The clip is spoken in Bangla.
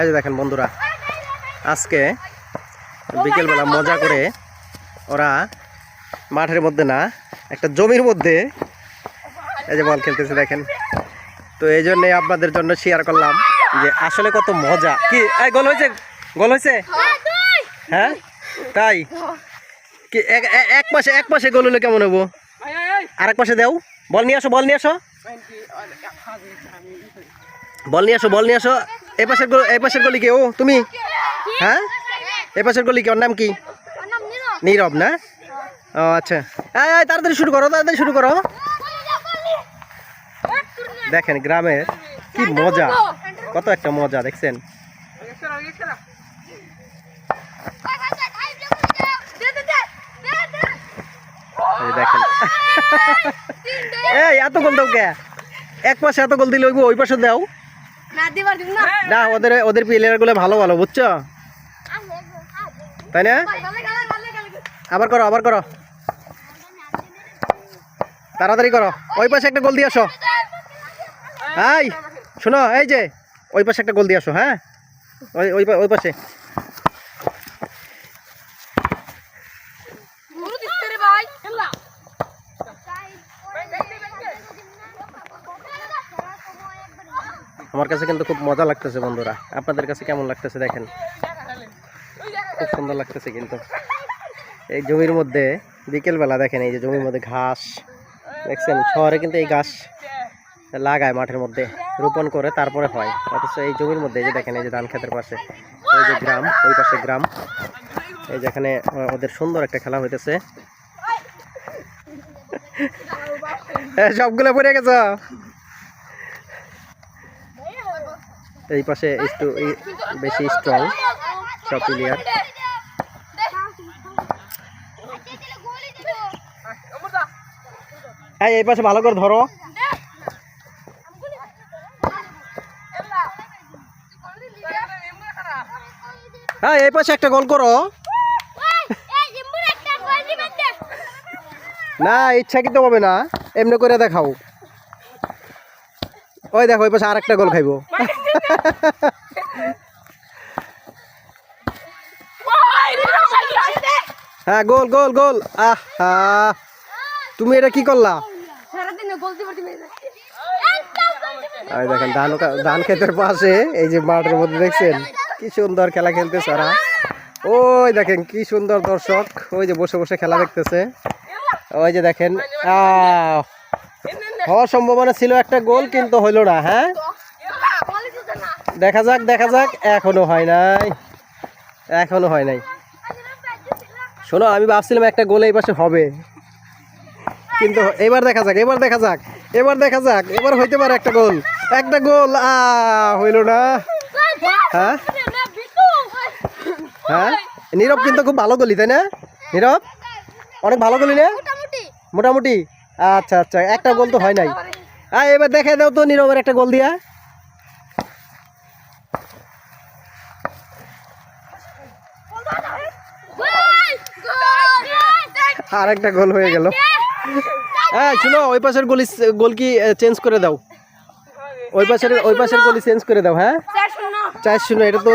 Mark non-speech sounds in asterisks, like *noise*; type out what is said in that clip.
এই যে দেখেন বন্ধুরা, আজকে বিকেলবেলা মজা করে ওরা মাঠের মধ্যে না, একটা জমির মধ্যে এই যে বল খেলতেছে দেখেন। তো এই জন্যে আপনাদের জন্য শেয়ার করলাম যে আসলে কত মজা। কি? এই গোল হয়েছে? গোল হয়েছে? হ্যাঁ? তাই? কি এক পাশে এক পাশে গোল হলে কেমন হব? আরেক পাশে দেও। বল নিয়ে আসো, বল নিয়ে আসো। বল নিয়ে আসো, বল নিয়ে আসো। এই পাশের এই পাশের গলি কে? ও তুমি? হ্যাঁ? এই পাশের গলি কি? ওর নাম কি? নীরব না? ও আচ্ছা। এই, তাড়াতাড়ি শুরু করো তাড়াতাড়ি শুরু করো। দেখেন গ্রামের কি মজা। কত একটা মজা দেখছেন? দেখেন। *laughs* এই এত গোল দাও কে? এক পাশে এত গোল দিলে ওই পাশে দাও। না ওদের ওদের প্লেয়ারগুলো ভালো ভালো, বুঝছ? তাই না? আবার করো আবার করো। তাড়াতাড়ি করো। ওই পাশে একটা গোল দিয়ে আসো। এই, শোনো, এই যে, ওই পাশে একটা গোল দিয়ে আসো হ্যাঁ? ওই ওই ওই পাশে। আমার কাছে কিন্তু খুব মজা লাগতেছে, বন্ধুরা। আপনাদের কাছে কেমন লাগতেছে দেখেন? খুব সুন্দর লাগতেছে কিন্তু। এই জমির মধ্যে বিকেলবেলা দেখেন, এই যে জমির মধ্যে ঘাস, দেখছেন? শহরে কিন্তু এই ঘাস লাগায় মাঠের মধ্যে, রোপণ করে তারপরে হয়। অথচ এই জমির মধ্যে এই যে দেখেন, এই যে ধান ক্ষেতের পাশে ওই যে গ্রাম, ওই পাশে গ্রাম। এই যেখানে ওদের সুন্দর একটা খেলা হইতেছে। *laughs* সবগুলো পড়ে গেছ? এই পাশে একটু বেশি স্ট্রং সব প্লেয়ার হ্যাঁ এই পাশে ভালো করে ধরো। হ্যাঁ এই পাশে একটা গোল করো। না ইচ্ছা কিন্তু হবে না, এমনি করে দেখাও। ওই দেখো ওই পাশে আর একটা গোল খাইবো। হ্যাঁ গোল গোল গোল। আহা। তুমি এটা কি করলা? এই দেখেন ধান ধান ক্ষেতের পাশে এই যে মাঠের মধ্যে দেখছেন কি সুন্দর খেলা খেলতেছে ওরা। ওই দেখেন কি সুন্দর দর্শক। ওই যে বসে বসে খেলা দেখতেছে। ওই যে দেখেন আহ, হওয়ার সম্ভাবনা ছিল একটা গোল কিন্তু হইল না হ্যাঁ? দেখা যাক দেখা যাক এখনও হয় নাই। এখনও হয় নাই। শোনো আমি ভাবছিলাম একটা গোল এই পাশে হবে। কিন্তু এবার দেখা যাক এবার দেখা যাক এবার দেখা যাক এবার হইতে পারে একটা গোল। একটা গোল আ হইল না। হ্যাঁ? হ্যাঁ? নীরব কিন্তু খুব ভালো গলি তাই না? নীরব? অনেক ভালো গলি না? মোটামুটি। আচ্ছা আচ্ছা একটা গোল তো হয় নাই। হ্যাঁ এবার দেখে দাও তো নীরবের একটা গোল দিয়া। আর একটা গোল হয়ে গেল। হ্যাঁ শুনো ওই পাশের গলি গোল কি চেঞ্জ করে দাও। ওই পাশের ওই পাশের গলি চেঞ্জ করে দাও হ্যাঁ? চার শূন্য এটা তো